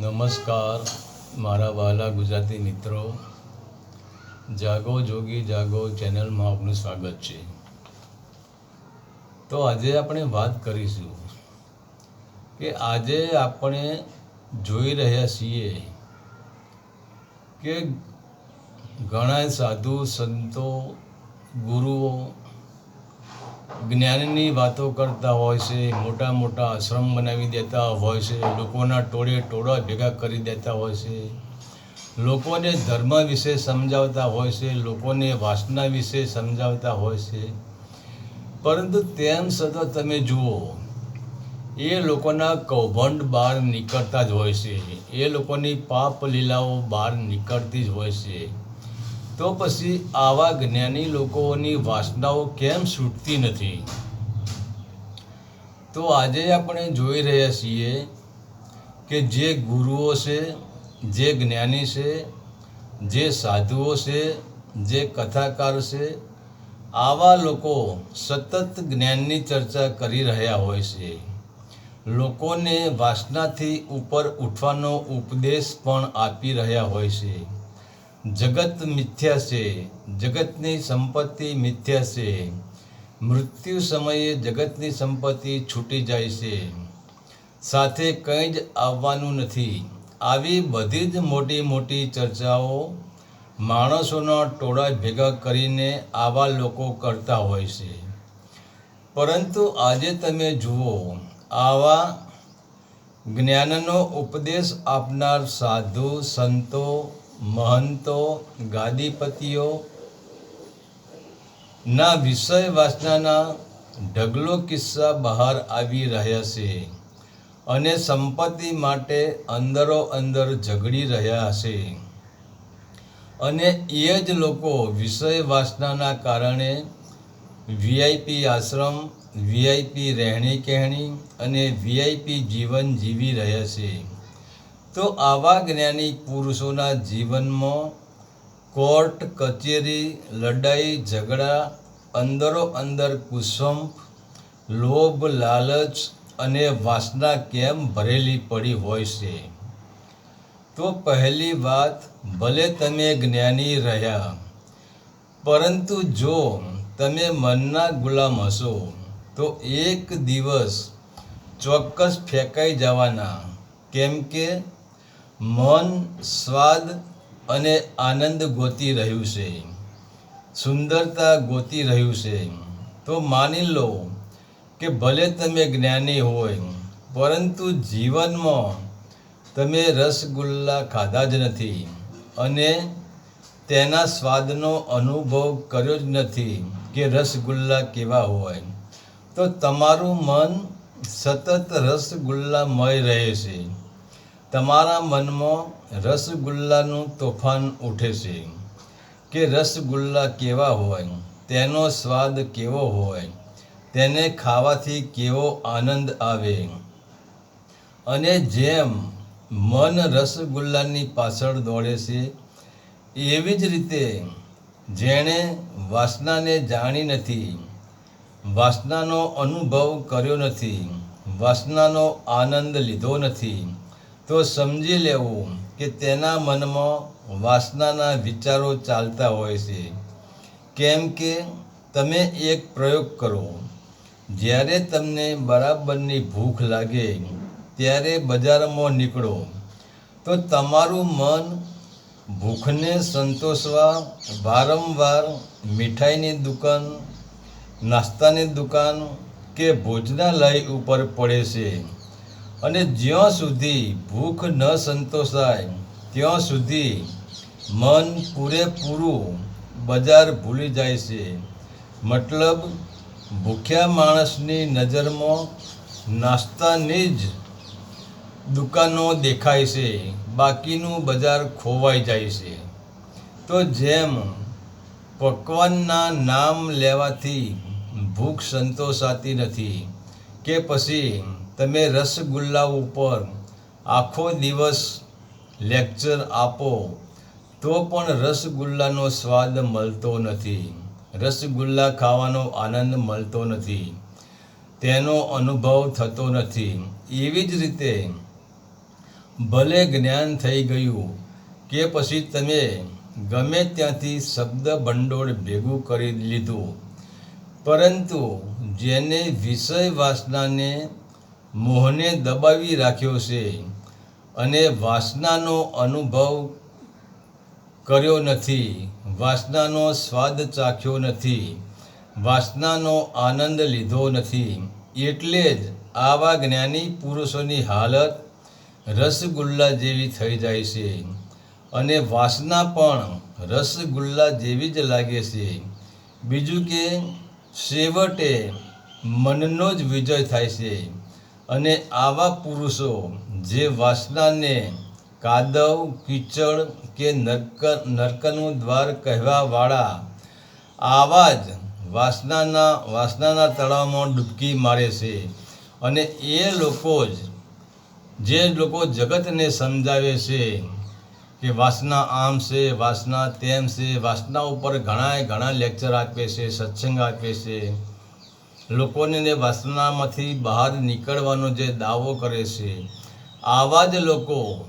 નમસ્કાર, મારા વાલા ગુજરાતી મિત્રો. જાગો જોગી, જાગો ચેનલમાં આપનું સ્વાગત છે. તો આજે આપણે વાત કરીશું કે આજે આપણે જોઈ રહ્યા છીએ કે ઘણા સાધુ સંતો, ગુરુઓ જ્ઞાનની વાતો કરતા હોય છે મોટા મોટા આશ્રમ બનાવી દેતા હોય છે, લોકોના ટોળે ટોળા ભેગા કરી દેતા હોય છે. લોકોને ધર્મ વિશે સમજાવતા હોય છે, લોકોને વાસના વિશે સમજાવતા હોય છે. પરંતુ તેમ છતાં તમે જુઓ, એ લોકોના કૌભંડ બહાર નીકળતા જ હોય છે. એ લોકોની પાપ લીલાઓ બહાર નીકળતી જ હોય છે. તો પછી આવા જ્ઞાની લોકોની વાસનાઓ કેમ છૂટતી નથી? તો આજે આપણે જોઈ રહ્યા છીએ કે જે ગુરુઓ છે, જે જ્ઞાની છે, જે સાધુઓ છે, જે કથાકાર છે, આવા લોકો સતત જ્ઞાનની ચર્ચા કરી રહ્યા હોય છે. લોકોને વાસનાથી ઉપર ઉઠવાનો ઉપદેશ પણ આપી રહ્યા હોય છે. જગત મિથ્યા છે, જગતની સંપત્તિ મિથ્યા છે. મૃત્યુ સમયે જગતની સંપત્તિ છૂટી જાય છે. સાથે કંઈ જ આવવાનું નથી. આવી બધી જ મોટી મોટી ચર્ચાઓ માણસોના ટોળા ભેગા કરીને આવા લોકો કરતા હોય છે. પરંતુ આજે તમે જુઓ, આવા જ્ઞાનનો ઉપદેશ આપનાર સાધુ, સંતો મહંતો, ગાદીપતિઓ, ના વિષય વાસનાના ઢગલો કિસ્સા બહાર આવી રહ્યા છે અને સંપત્તિ માટે અંદરો અંદર ઝઘડી રહ્યા છે. અને એ જ લોકો વિષય વાસનાના કારણે વીઆઈપી આશ્રમ, વીઆઈપી રહેણી કહેણી અને વીઆઈપી જીવન જીવી રહ્યા છે. તો આવા જ્ઞાની પુરુષોના જીવનમાં કોર્ટ, કચેરી, લડાઈ, ઝઘડા, અંદરો અંદર કુસંપ, લોભ, લાલચ અને વાસના કેમ ભરેલી પડી હોય છે? તો પહેલી વાત, ભલે તમે જ્ઞાની રહ્યા, પરંતુ જો તમે મનના ગુલામ હશો, તો એક દિવસ ચોક્કસ ફેંકાઈ જવાના. કેમ કે મન, સ્વાદ અને આનંદ ગોતી રહ્યું છે. સુંદરતા ગોતી રહ્યું છે. તો માની લો કે ભલે તમે જ્ઞાની હોય, પરંતુ જીવનમાં તમે રસગુલ્લા ખાધા જ નથી અને તેના સ્વાદનો અનુભવ કર્યો જ નથી કે રસગુલ્લા કેવા હોય. તો તમારું મન સતત રસગુલ્લામય રહે છે. તમારા મનમાં રસગુલ્લાનું તોફાન ઉઠે છે કે રસગુલ્લા કેવા હોય, તેનો સ્વાદ કેવો હોય, તેને ખાવાથી કેવો આનંદ આવે? અને જેમ મન રસગુલ્લાની પાછળ દોડે છે, એવી જ રીતે જેણે વાસનાને જાણી નથી, વાસનાનો અનુભવ કર્યો નથી, વાસનાનો આનંદ લીધો નથી તો સમજી લેવું કે તેના મનમાં વાસનાના વિચારો ચાલતા હોય છે. કેમ કે તમે એક પ્રયોગ કરો. જ્યારે તમને બરાબરની ભૂખ લાગે, ત્યારે બજારમાં નીકળો. તો તમારું મન ભૂખને સંતોષવા, વારંવાર મીઠાઈની દુકાન, નાસ્તાની દુકાન કે ભોજનાલય ઉપર પડે છે. અને જ્યાં સુધી ભૂખ ન સંતોષાય, ત્યાં સુધી મન પૂરેપૂરું બજાર ભૂલી જાય છે. મતલબ, ભૂખ્યા માણસની નજરમાં નાસ્તાની જ દુકાનો દેખાય છે, બાકીનું બજાર ખોવાઈ જાય છે. તો જેમ પકવાનના નામ લેવાથી ભૂખ સંતોષાતી નથી, કે પછી તમે રસગુલ્લા ઉપર આખો દિવસ લેક્ચર આપો, તો પણ રસગુલ્લાનો સ્વાદ મળતો નથી. રસગુલ્લા ખાવાનો આનંદ મળતો નથી. તેનો અનુભવ થતો નથી. એવી જ રીતે ભલે જ્ઞાન થઈ ગયું કે પછી તમે ગમે ત્યાંથી શબ્દ ભંડોળ ભેગું કરી લીધું, પરંતુ જેને વિષય વાસનાને મોહને દબાવી રાખ્યો છે અને વાસનાનો અનુભવ કર્યો નથી. વાસનાનો સ્વાદ ચાખ્યો નથી. વાસનાનો આનંદ લીધો નથી. એટલે જ આવા જ્ઞાની પુરુષોની હાલત રસગુલ્લા જેવી થઈ જાય છે અને વાસના પણ રસગુલ્લા જેવી જ લાગે છે. બીજું કે, છેવટે મનનો જ વિજય થાય છે. અને આવા પુરુષો જે વાસનાને કાદવ, કીચડ કે નરક, નરકનું દ્વાર કહેવાવાળા, આવા જ વાસનાના વાસનાના તળાવમાં ડૂબકી મારે છે. અને એ લોકો જ, જે લોકો જગતને સમજાવે છે કે વાસના આમ છે, વાસના તેમ છે, વાસના ઉપર ઘણાય, ઘણા લેક્ચર આપે છે, સત્સંગ આપે છે. લોકોને વાસનામાંથી બહાર નીકળવાનો જે દાવો કરે છે, આવા જ લોકો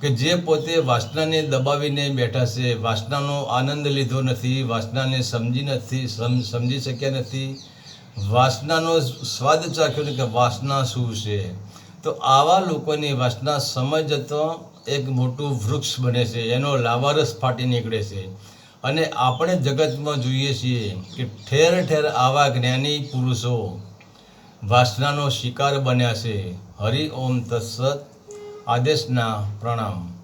કે જે પોતે વાસનાને દબાવીને બેઠા છે, વાસનાનો આનંદ લીધો નથી, વાસનાને સમજી નથી, સમ- સમજી શક્યા નથી, વાસનાનો સ્વાદ ચાખ્યો કે વાસના શું છે? તો આવા લોકોની વાસના સમજતો એક મોટું વૃક્ષ બને છે, એનો લાવારસ ફાટી નીકળે છે. અને આપણે જગતમાં જોઈએ છીએ કે ઠેર ઠેર આવા જ્ઞાની પુરુષો વાસનાનો શિકાર બન્યા છે. હરિ ઓમ તત્સત. આદેશના પ્રણામ.